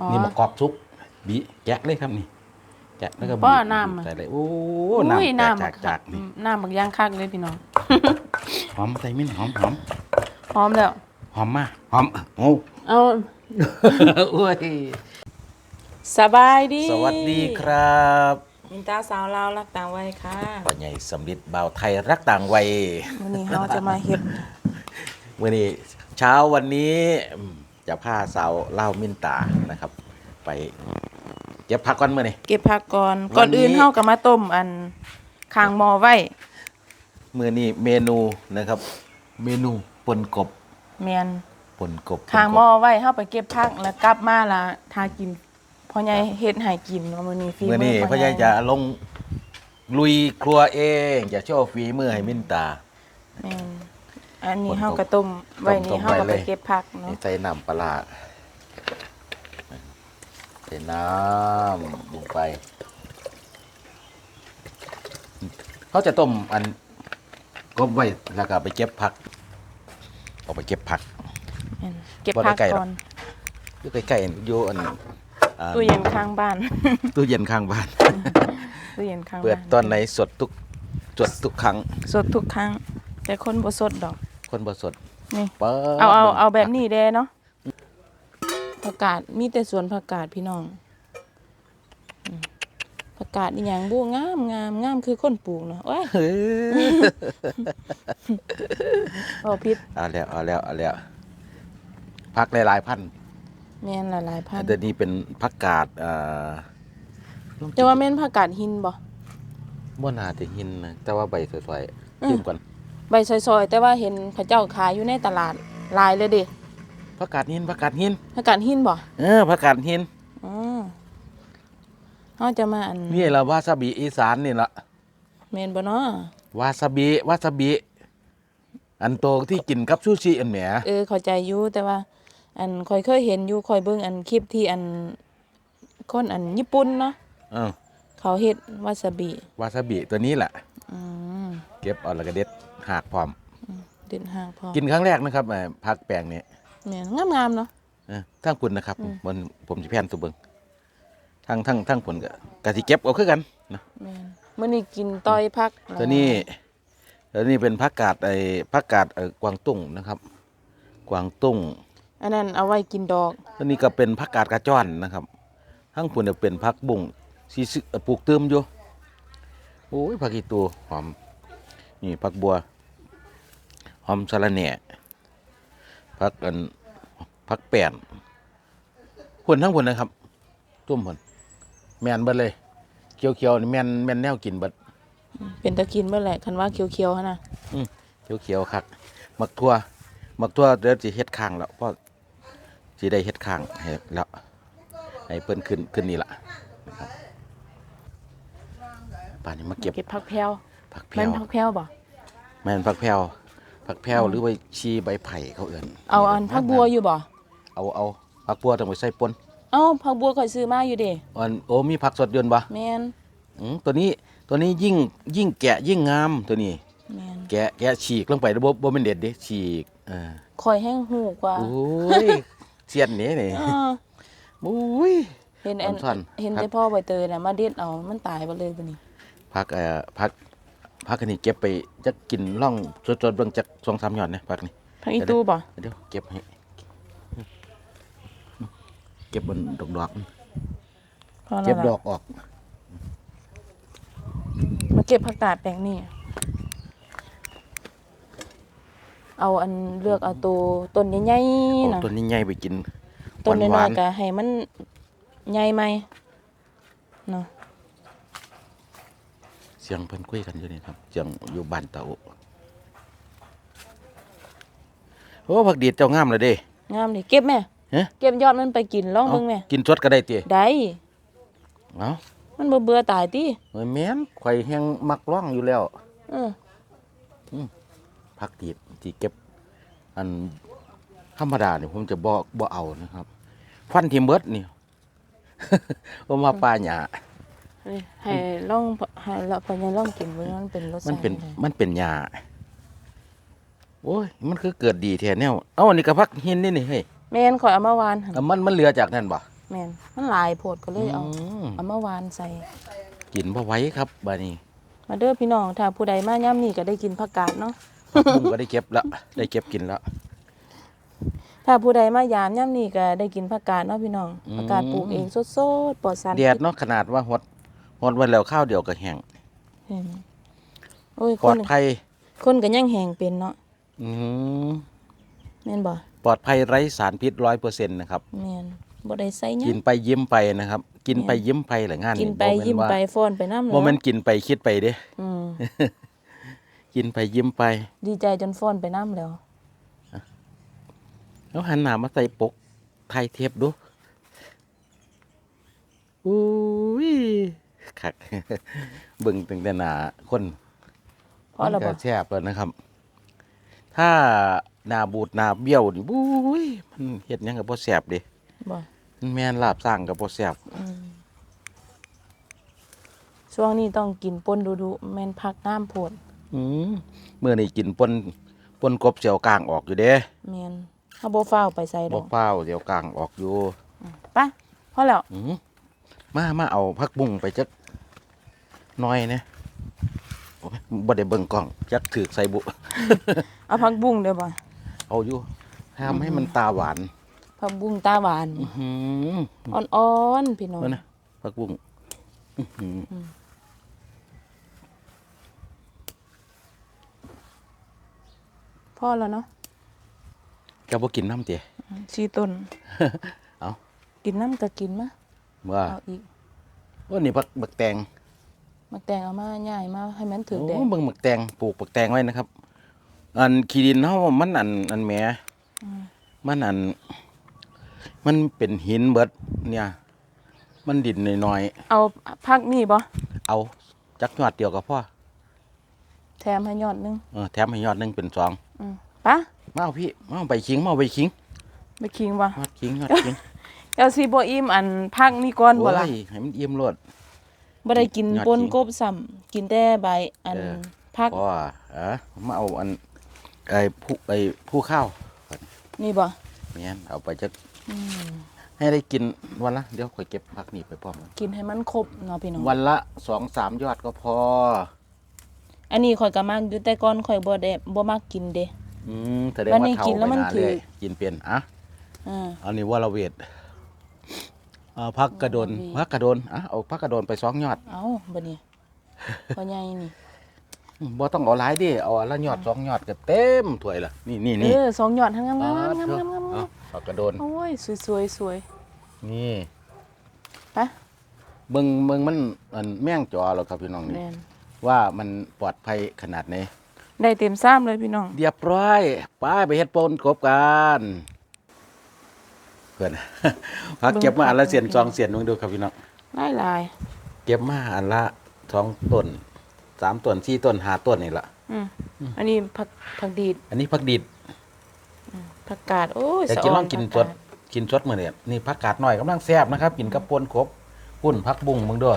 อ๋อ นี่มะกอกซุกบีแกะเลยครับนี่แกะแล้วก็บีป้อน้ำอะ ใส่เลยโอ้อุ้ยน้ำแตน้ำกบัจากจากนี่น้ำบักย่างคักเลยพี่น้อง หอมใส่มิ้นหอมหอมพร้อมแล้ว หอมมาหอมโอ้ เอาโอ้ยสบายดีสวัสดีครับมินตาสาวลาวรักต่างวัยค่ะปัญญาสำลิดบ่าวไทยรักต่างวัยวันนี้เราจะมาเฮ็ด วันนี้เช้าวันนี้อืม จะพาสาวเล่าวมินตานะครับ ไปเก็บผักก่อนมื่อนี้ เก็บผักก่อนวันนี้ก่อนอื่นเฮาก็มาต้มอันคางหม้อไว้มื่อนี้เมนูนะครับ เมนูปนกบแม่นปนกบคางหม้อไว้เฮาไปเก็บผักแล้วกลับมาละทากินพ่อใหญ่เฮ็ดให้กินว่ามื้อนี้ฝีมื่อนี้พ่พ่อใหญ่จะลงลุยครัวเองจะโชว์ฝีมือให้มินตา แม่น อันนี้คนเฮาก็ต้มไว้ต้นี่มๆเฮาก็ไว้เลไปยเก็บผักเนาะใส่น้ำปลาร้าใส่น้ำลงไปเขาจะต้มอันกบไว้แล้วก็ไปเก็บผักออกไปเก็บผักแม่นเก็บบ่ได้ผักไกลหรอกก่อนอยู่ใกล้ๆอยู่อันอ่าตู้เย็นข้างบ้าน ตู้เย็นข้างบ้านตู้เย็นข้างบ้านเปิดตอนไหนสดทุกสดทุกครั้ง สดทุกครั้ง แต่คนบ่สดดอก คนบ่สดนี่ เปิดเอาเอาเอาแบบนี้เด้เนาะผักกาดมีแต่สวนผักกาดพี่น้องอืมผักกาดนี่หยังบูงามงามงามคือคนปลูกเนาะโอ้ยเฮ้ยบ่ผิดเอาแล้วเอาแล้วเอาแล้วผักหลายๆพันธุ์แม่นหลายๆพันแต่นี่เป็นผักกาดเอ่อแต่ว่าแม่นผักกาดหินบ่ บ่น่าจะหินนะแต่ว่าใบสวยอืๆมจิ้มก่อน ใบซอยๆ แต่ว่าเห็นเขาเจ้าขายอยู่ในตลาดหลายเลยเด้ผักกาดหินผักกาดหินผักกาดหินบ่เออผักกาดหินอ๋อเฮาจะมาอันนี่ละวาซาบิอีสานนี่ละแม่นบ่เนาะวาซาบิวาซาบิอันโตที่กินกับซูชิอันแหมเออเข้าใจอยู่แต่ว่า อันค่อยเคยเห็นอยู่ค่อยเบิ่งอันคลิปที่อันคนอันญี่ปุ่นเนาะเออเขาเฮ็ดวาซาบิวาซาบิตัวนี้แหละอืมเก็บเอาแล้วก็เด็ด หากพร้อม เด่นหางพอกินครั้งแรกนะครับเอ่อผักแปลงนี่แม่นงามๆเนาะ เออทั้งคุณนะครับบนผมจะแพนตัวเบิงทั้งทั้งทั้งผลก็กะสิเก็บเอาคือกันนะแม่นมื้อนี้กินต้อยพักตัวนี้ตัวนี้เป็นผักกาดไอ้ผักกาดเอ่อกวางตุ้งนะครับ กวางตุ้ง อันนั้นเอาไว้กินดอกตัวนี้ก็เป็นผักกาดกระจ้อนนะครับทั้งผลจะเป็นผักบุ้งสีซึเอ่อปลูกเติมอยู่ โอ้ยผักอีตัวหอม นี่ผักบัว หอมสะระแหน่ผักอันผักแป้นผลทั้งผลนะครับ ตุ้มผลแมนเบิดเลยเขียวๆนี่แมนแมนแนวกินเบิดเป็นตะกินเบิ่แหละคันว่าเขียวๆหั่นน่ะเขียวเขียวๆคักหมักทั่วหมักทั่วเดี๋ยวสิเฮ็ดข้างแล้วเพราะสิได้เฮ็ดข้างให้แล้วให้เพิ่นขึ้นขึ้นนี่ล่ะนะครับป่านนี้มาเก็บเก็บผักแพรว ผักแพรแม่นวผักแพรวบ่แม่นผักแพรวผักแพรวหรือว่าชีใบไผ่เขาเอื่นเอาอันผักบัวอยู่บ่เอาเอาผักบัวต้องไปใส่ปนเอ้าผักบัวข่อยซื้อมาอยู่เด้อันโอ้มีผักสดยนต์บ่แม่นอืมตัวนี้ตัวนี้ยิ่งยิ่งแกะยิ่งงามตัวนี้ แม่นแกะแกะฉีกลงไปแล้วบ่บ่เป็นเด็ดเด้ฉีกเอ่าข่อยแห้งหูกว่าโอ้ยเสียนนี่นี่เออโอ้ย เห็นอันอ่อนๆเห็นครับ แต่พ่อใบเตยน่ะมาเด็ดเอามันตายไปเลยบัดนี้พักเอ่อพัก พักอันนี้เก็บไปจะกินล่องสดๆเบิ่งจักสองสามหย่อนนะพักนี้ผักอีตูบ่เดี๋ยวเก็บให้เก็บบนดอกดอกพอๆแล้วเก็บดอล่ะกออก มาเก็บผักกาดแปลงนี่เอาอันเลือกเอาตัวต้นใหญ่เอาๆน่ะต้นนี้ใหญ่ไปกินต้นหน้วาอยนๆก็ให้มันใหญ่ไหมเนาะๆเสียงเพิ่นคุยกันอยู่นี่ครับเสียงอยู่บ้านเตาโอ้ผักดีดเจ้างามเลยเด้งามดิเก็บแม่ฮะเก็บยอดมันไปกินลองเบิ่งแม่กินสดก็ได้ติได้เอ้ามันบ่เบื่อตายติเฮ้ยแม่นข่อยแฮงมักร้องอยู่แล้วเออผักดีดที่เก็บ อันธรรมดาเนี่ยผมจะบ่บ่เอานะครับ ฟันที่เบิดนี่ผมมาป่าหญ้า ให้ลองให้ละพอยังลองกินเบิ่งมันเป็นรสชาติมันเป็นจังใดมันเป็นหญ้าโอ้ยมันคือเกิดดีแท้แนวเอ้าอันนี้ก็พักหินนี่นี่เฮ้ยแม่นข่อยเอามาวานหั่นอะมันมันเหลือจากนั่นบ่แม่นมันหลายโพดก็เลยเอามเอามาวานใส่ กินบ่ไหว้ครับบานี้มาเด้อพี่น้องถ้าผู้ใดมาย่ำนี่ก็ได้กินผักกาดเนาะผักบุ้งก็ได้เก็บแล้วได้เก็บกินแล้วถ้าผู้ใดมายามย่ำนี่ก็ได้กินผักกาดเนาะพี่น้องอืม ผักกาดปลูกเองสดๆปลอดสารแดดเนาะขนาดว่าฮด ฮดไว้แล้วข้าวเดียวก็แห้งเห็นโอ้ยปคลอนดภัยคนก็ยังแห้งเป็นเนาะอืมแม่นบ่ปลอดภัยไร้สารพิษร้อยเปอร์เซ็นต์นะครับ แม่นบ่ได้ใส่หยักินงไปยิ้มไปนะครับ กินไปยิ้มไปแหละงานกินไปบ่แม่ยิ้มว่าไปฟ้อนไปน้ำโมเมนกินไปคิดไปเด้ อืมกินไปยิ้มไปดีใจจนฟ้อนไปน้ำแล้ว แล้วหันหน้ามาใส่ปกไทยเทปดูอุ้ย คักเบิ่งตั้งแต่หน้าคนเพราะเรามันบ่ก็แซ่บแล้วนะครับ ถ้าหน้าบูดหน้าเบี้ยวนี่บุ้ยมันเฮ็ดหยังกับบ่แซ่บเด้บ่มันแม่นลาบสร้างกับบ่แซ่บอืมช่วงนี้ต้องกินป่นดุๆแม่นพักน้ำโพดอืมมื้อนี้กินปนปนกบเสียวกลางออกอยู่เด้แม่นเฮาบ่ฟ้าวไปใส่ดบ่อกเป้าเสียวกลางออกอยู่ไปพอแล้ว อืมมามาเอาผักบุ้งไปจักห น้อยนะโอ้ยบ่ได้เบิ่งกล้องจักถือใส่บุ เอาผักบุ้งเด้อบ่เอาอยู่ทำให้มันตาหวานผักบุ้งตาหวานอื้อหืออ่อนๆพี่น้องเบิ่งนะผักบุ้งอื้อหือพอแล้วเนาะเจ้าบ่กินน้ำเตะสี่ต้น เอากินน้ำก็กินมาว่าเอาอีก ว่านี่ผักบักแตง มาแต่งเอามาย่ายมาให้มันถึกแดโอ้ดเบิ่งบักแตงปลูกบักแตงไว้นะครับ อันขี้ดินเฮามันอันอันแหมมันอัน มันเป็นหินเบิดเนี่ย มันดินน้อยเอาผักนี่บ่ๆเอาจักยอดเดียวก็พอแถมให้ยอดหนึงเออแถมให้ยอดหนึงเป็นสองอืมปะมาเอาพี่มาเอาใบขิงมาเอาใบขิงไปคิงบ่ยอดขิงยอดขิงเจ้าสิบ่อิ่มอันผักนี่ก่อนบ่ล่ะโอ้ยให้มันเอี่ยมรส บ่ได้กินยอดปนขิงกบซ้ำกินแต่ใบอันเออผักเพราะว่าเออมาเอาอันไอ้ผู้ไอ้ผู้ข้าวนี่บ่เนี่ยเอาไปจะอืมให้ได้กินวันละเดี๋ยวค่อยเก็บผักนี่ไปพร้อมกันกินให้มันครบเนาะพี่น้องวันละสองสามยอดก็พอ อันนี้ข่อยก็มักอยู่แต่ก่อนข่อยบ่ได้บ่มักกินเด้อืมแสดงวันว่านี้เท่ากินแล้วไปมันนานถืเลอยกินเป็นอะอ่าอันนี้ว่าละเวท เอาพักกระโดนวาละเวทพักกระโดนอะเอาพักกระโดนไปสองยอดเอาบัดนี้พ่อใหญ่นี่ อืมบ่ต้องเอาหลายดิเอาอันละยอดสองยอดก็เต็มถ้วยละนี่นี่เอนี่อสองหยอดทั้งงามอ๋อๆงามเถอะๆงามๆเอาพักกระโดนโอ้ยสวยๆสวยนี่ไปเบิ่งเบิ่งมันอันแม่งจอหรอกครับพี่น้องนี่แม่นว่ามันปลอดภัยขนาดไหนได้เต็มซ้ำเลยพี่น้อง เรียบร้อยไปไปเฮ็ดปนกบกันเพื่อนพักเก็บมาอันละเสียนสองเสียนลองดูครับพี่น้องหลายเก็บมาอันละสองต้นสามต้นสี่ต้นห้าต้นนี่ละๆอืมอันนี้ผักผักดีด อันนี้ผักดิดผักกาดโอ้ยแต่สะกินอลอองกินผัสดกินสดมื้อนี้นี่ผักกาดหน่อยกำลังแซ่บนะครับกินกับปนกบหุ่นผักบุ้งมึงเด้อ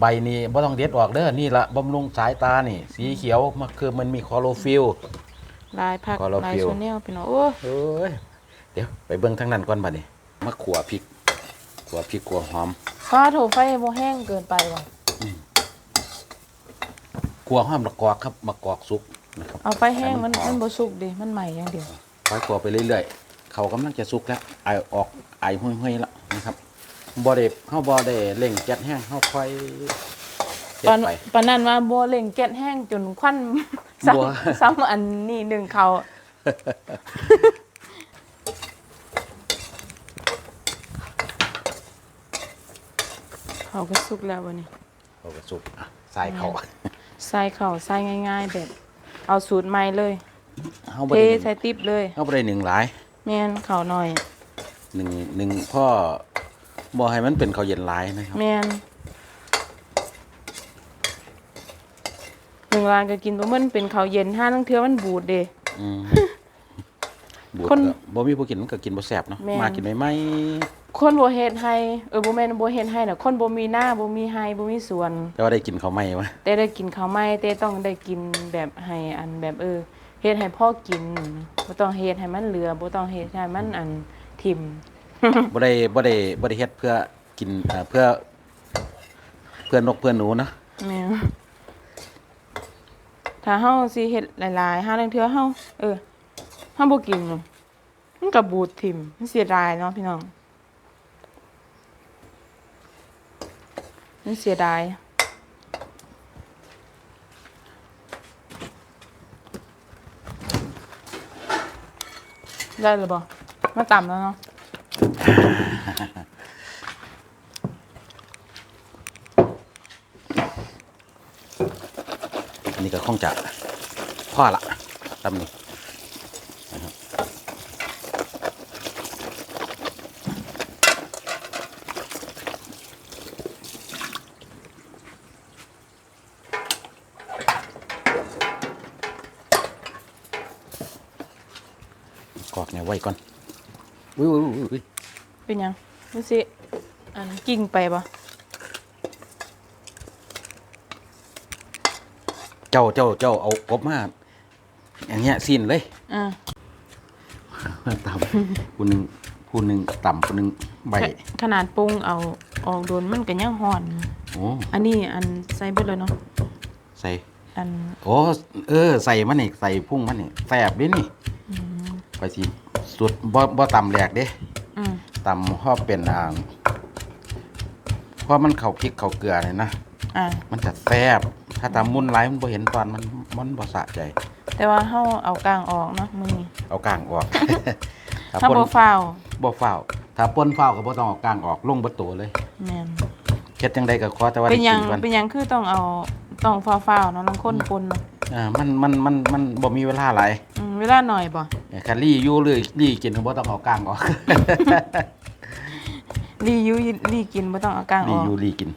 ใบนี้บ่ต้องเด็ดออกเด้อนี่ละบำรุงสายตานี่ สีเขียวมันคือมันมีคลอโรฟิลลายผักขอเราลายฟิวชาแนลพี่น้องโอ้ย เอ้ยเดี๋ยวไปเบิ่งทางนั้นก่อนบัดนี้มาขัวพริกขัวพริกขัวหอมฟ้าโถไฟบ่แห้งเกินไปว่ะขัวหอมมะกอกครับมะกอกสุกนะครับเอาไฟแห้งมันให้มันหอมมันบ่สุกดิมันใหม่อย่างเดียวค่อยขัวไปเรื่อยๆ เขากำลังจะสุกแล้วไอออกไอห้อยๆแล้วนะครับบ่ได้เฮาบ่ได้เร่งจัดแห้งเฮาค่อยเฮ็ดปานไปปานนั้นว่าบ่เล่งแก๊สแห้งจนควันซ้บัวำซ้ำอันนี้หนึ่งเขา เขาก็สุกแล้ววันนี้เขาก็สุกอะใส่เขาใส่เขาใส่ง่ายๆแบบเอาสูตรใหม่เลยเฮาบ่เทได้หนึ่งใส่ติ๊บเลยเฮาบ่ได้หนึ่งหลายแม่นเขาหน่อยหนึ่งหนึ่งพ่อบ่ให้มันเป็นข้าวเย็นหลายนะครับแม่นหนึ่งร้านก็กินตัวมันเป็นเขาวเย็นห้าทั้งเทือมันบูดเด้ อืมบูดคน ก็บ่มีผู้กินมันก็กินบ่แซ่บเนาะแม่น มากินใหม่คนบ่เฮ็ดให้เออบ่แม่นบ่เฮ็ดให้น่ะคนบ่มีหน้าบ่มีไห้บ่มีสวน ๆแต่ว่าได้กินข้าวใหม่วะแต่ได้กินข้าวไหม้แต่ต้องได้กินแบบให้อันแบบเออเฮ็ดให้พ่อกินบ่ต้องเฮ็ดให้มันเหลือบ่ต้องเฮ็ดให้มันอันทิ่ม บ่ได้บ่ได้บ่ได้เฮ็ดเพื่อกินเอ่อเพื่อ เพื่อนกเพื่อนหนูนะแม่นถ้าเฮาสิเฮ็ดหลายๆหาเรื่องเทื่อเฮาเออ เฮาบกินเนาะมันก็บูดทิมมันเสียดายเนาะพี่น้องมันเสียดายได้หรือบ่ามาต่ำแล้วเนาะอันนี้ก็คงจะพ่อละตำนี้นะครับกอกเนี่ย ไว้ก่อนอุ้ยอุ้ยอุ้ยอุ้ยเป็นหยังมันสิอันกิ่งไปบ่เจ้าเจ้าเจ้าเอากบมาอย่างเงี้ยสิ้นเลยอ่าต่ำผู้หนึ่งผู้หนึ่งต่ำผู้หนึ่งใบขขนาดปรุงเอาออกโดนมันก็ยังห่อนโอ้อันนี้อันใส่เบิดเลยเนาะใส่อันโอ้เออ ใส่มันนี่ใส่พุ่งมันนี่แสบเด้นี่ ไปสิสุดบ่บ่ต่ำแหลกเด้อืมต่ำเพราะเป็นอ่างเพราะมันเข้าพริกเข้าเกลือเลยนะอ่ามันจะแสบถ้าตำมุนไรมันบ่เห็นตอนมันมันบ่สะใจ แต่ว่าเฮาเอากลางออกเนาะมื้อนี้เอากลางออก ถ้าถ้าปนบ่ฟาวบ่ฝ้าวถ้าปนฝ้าวก็บ่ต้องเอากลางออกลงเบ่ตัวเลยแม่นเฮ็ดจังไดก็ขอแต่ว่าเป็ได้นหยักิงนก่อนเป็นหยังคือต้องเอาต้องฟาวๆเนาะลองคนปนเนาะอ่ามันมันมันมันบ่มีเวลาหลาย อืม เวลาหน่อยบ่เนี่ยคันลี่อยู่เลยลี่กินก็บ่ต้องเอากลางออก รีอยู่รีกินบ่ต้องเอากลางอลี่อกอยู่ลี่กิน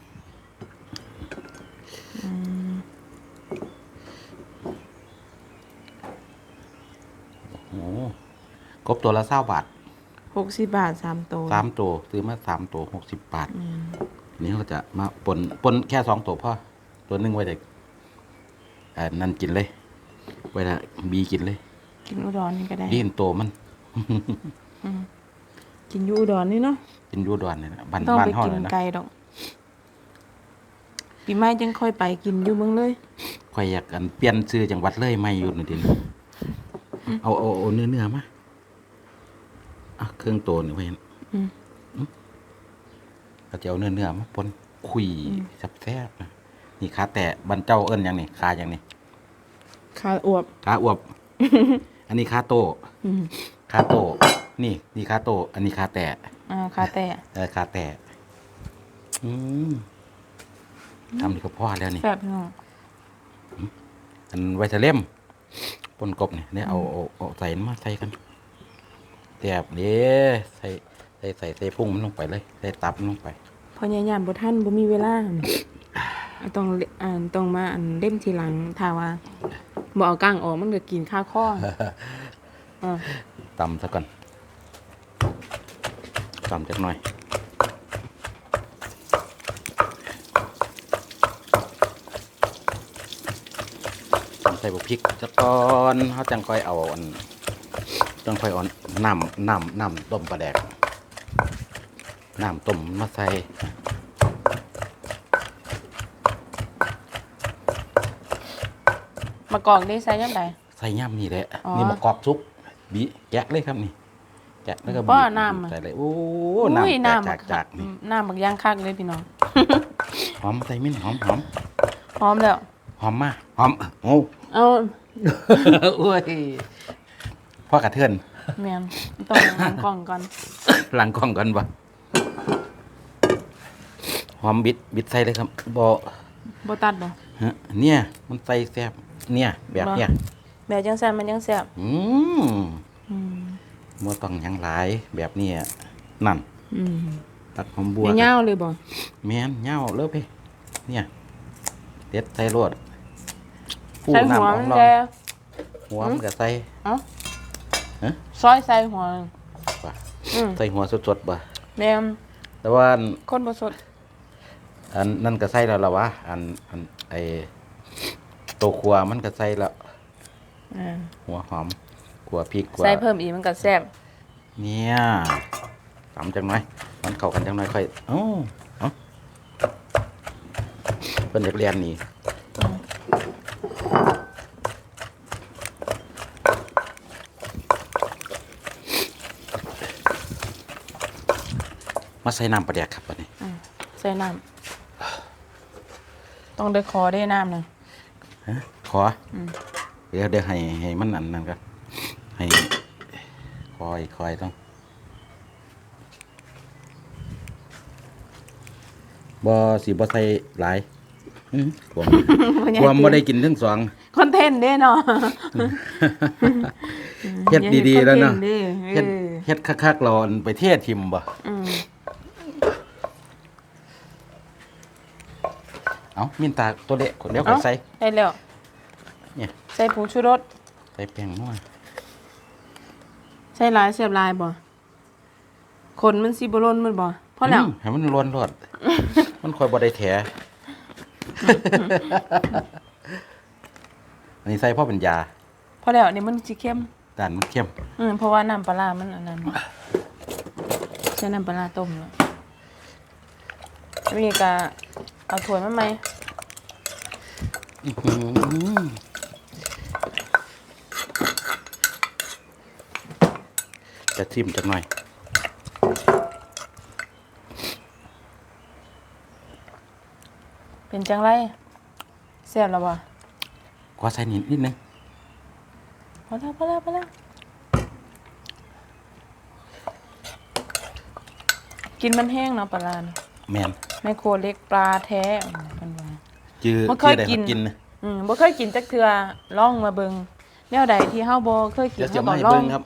โอ้กบตัวละ20บาท60บาทสามตัวสามตัวซื้อมาสามตัว60บาท อืมนี่เขาจะมาปนปนแค่สองตัวพอตัวหนึงไว้แต่เอ่อนั่นกินเลย ไว้แต่บีกินเลย กินอุดรนี่ก็ได้ดีนโตมันกินอยู่อุดรนี่เนาะกินอยูดอนเนี่ยนะบ้านต้องบ้านไปห้องกินเลยนะไกลดอก ปีใหม่จังค่อยไปกินอยู่เมืองเลยข่อยอยากกันเปลี่ยนชื่อจังหวัดเลยไม่อยู่นี่ดิเอาเอาเอาเนื้อเนื้อมาอะเครื่องโตนี่ไว้อืม ก็จะเอาเนื้อเนื้อมาปนคุยแซ่บๆนะนี่ขาแตะบันเจ้าเอิ้นหยังนี่ขาอย่างนี่ขาอวบขาอวบ อันนี้ขาโตอืมขาโตนี่นี่ขาโตอันนี้ขาแตะอ่าขาแต่เออขาแตะอืมทำนี่ก็พอแล้วนี่แซ่บพี่น้องอันไวทะเล่มปนกบเนี่ยเนี่ยเอาเอาเอาใส่มาใส่กันแตบเด้ใส่ใส่ใส่ใส่พุ่งมันลงไปเลย ใส่ตับมันลงไป พอยายามบ่ทันบ่มีเวลาอะต้องเลอ่านต้องมาอันเล่มทีหลังถ้าว่า บ่เอากลางออกมันก็กินข้าวข้ออ่าตำซะก่อนตำจักหน่อยตำใส่บุพริกจักก่อนเขาจังค่อยเอาอันจังค่อยเอาน้ำน้ำน้ำต้มปลาแดกน้ำต้มมาใส่ มากอกได้ใส่ยามใดใส่ย่ำนี่แหละอ๋อนี่มะกอกซุกบีแกะเลยครับนี่แกะแล้วก็ป้อบีบน้ำอะ ใส่เลยโอ้อุ้ยน้ำน้ำแตกจากจากนี่น้ำบักย่างคักเลยพี่น้องหอมใส่มิ้นหอมหอมพร้อมแล้ว หอมมากหอมโอ้เอาโอ้ยพ่อกระเทือนแม่นต้องล้างกล่องก่อนหลังกล้องกันปะหอมบิดบิดใส่เลยครับบอ บ่ตัดบ่ฮะเนี่ยมันใส่แซ่บ เนี่ย แบบเนี้ยแบบจังซั่นมันยังแซ่บอืมอืมบ่ต้องหยังหลายแบบเนี้ยนั่น อืมตักหอมบัวยาวๆเลยบ่แม่นเหย้าเลิกไปเนี่ยเด็ดใส่รวดฟูใส่หัวน้ำอมัอนกลองแซ่หัวมันก็ใส่เอ้าฮะซอยใส่หัวว่ะอืมใส่หัวสดๆบ่แม่นแต่ว่าอันคนบ่สด อันนั่นก็ใส่แล้วล่ะวะอันอันไอ ตัวครัวมันก็ใส่แล้ว อ่าหัวหอมขัวพริกขัวใส่เพิ่มอีกมันก็แซ่บเนี่ยตำจังหน่อย มันเข้ากันจังหน่อยค่อยเอ้าเอาเพิ่นอยากเรียนนี่มาใส่น้ำปลาแดกครับบัดนี้อืมใส่น้ำต้องได้คอได้น้ำหนึ่ง ฮะขออมเดี๋ยวเดี๋ยวให้ให้มันอันนั้นกันให้คอยคอยต้องบ่สิบ่ใส่หลายอื้อผมความบ่ได้กินทั้งสองคอนเทนต์เด้เนาะเฮ็ดดีๆแล้วเนาะเฮ็เฮ็ดดเฮ็ดคักๆเราอันไปเทศทิมบ่อืม เอ้ามินตาตัวเล็กเดี๋ยวก็ใส่ ได้แล้วเนี่ย ใส่ผงชูรส ใส่แป้งนัวใส่หลายเสียบหลายบ่คนมันสิบ่ล้นมันบ่พอแล้วมให้มันล้วนรอดมันค่อยบ่ได้แถ อันนี้ใส่เพราะเป็นยาพอแล้วนี่มันสิเข้มด้านมันเข้มอืมเพราะว่าน้ำปลาร้ามันอันนั้นใช้น้ำปลาร้าต้มแล้วนี่ก็ เอาถ้วยมาไหมอื้อหือจะทิมจักหน่อยเป็นจังไรแซ่บแล้วบ่ขอใส่นิดนิดนึงพอแล้วพอแล้วพอแล้วกินมันแห้งเนาะปลาร้านี่แมน ไมโครเล็กปลาแท้อืมเพิ่นว่า จื้อบ่เคยจื้อได้กินกินนะอืมบ่เคยกินจักเทื่อลองมาเบิ่งแนวใดที่เฮาบ่เคยกินเดี๋ยวจะเฮามาก็ให้ลอเบิ่งงครับ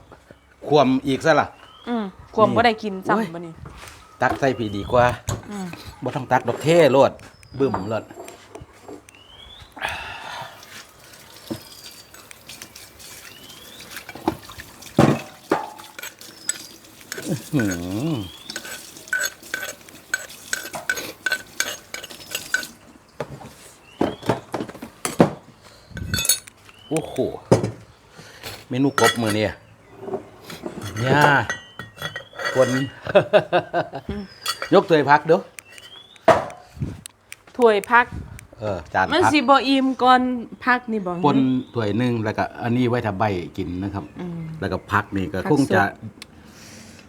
ควมอีกซะล่ะ อืมกวมนี่บ่ได้กินโอ้ยซ้ำบัดนี้ ตักใส่ผีดีกว่าอืม บ่ต้องตักดอกเท่โลดบึ้มโลดอื้อหือ โอ้โห เมนูกบมือเนี่ยเนี่ยคนยกตัวพักเด้อถ้วยพัก เออจานมันพักสิบ่อิ่มก่อนพักนี่บ่ปนถ้วยหนึ่งแล้วก็อันนี้ไว้ทำใบกินนะครับ อืม แล้วก็พักนี่ก็ผักคงจะสด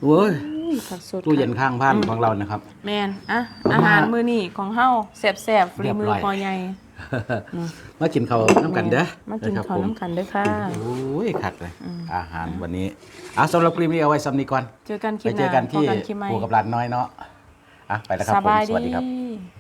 โอ้ยอุ้ยผักสดตู้เย็นข้างบ้านอืมของเรานะครับ แม่นอะมาอาหารมื้อนี้ของเฮาแซ่บๆฝีมือเรียบร้อยพอใหญ่อื มมากินข้าวน้ำกันเด้อมากินนะครับข้าวผมน้ำกันเด้อค่ะ โอ้ยคักเลย อาหารวันนี้อะสำหรับคลิปนี้เอาไว้ซ้ำนี้ก่อน เจอกันคไปลิปหเจน้าอกันที่พบกันคลิปใหม่ ปูกับหลานน้อยเนาะอะไปแล้วครับสผมบายสวัสดีครับดี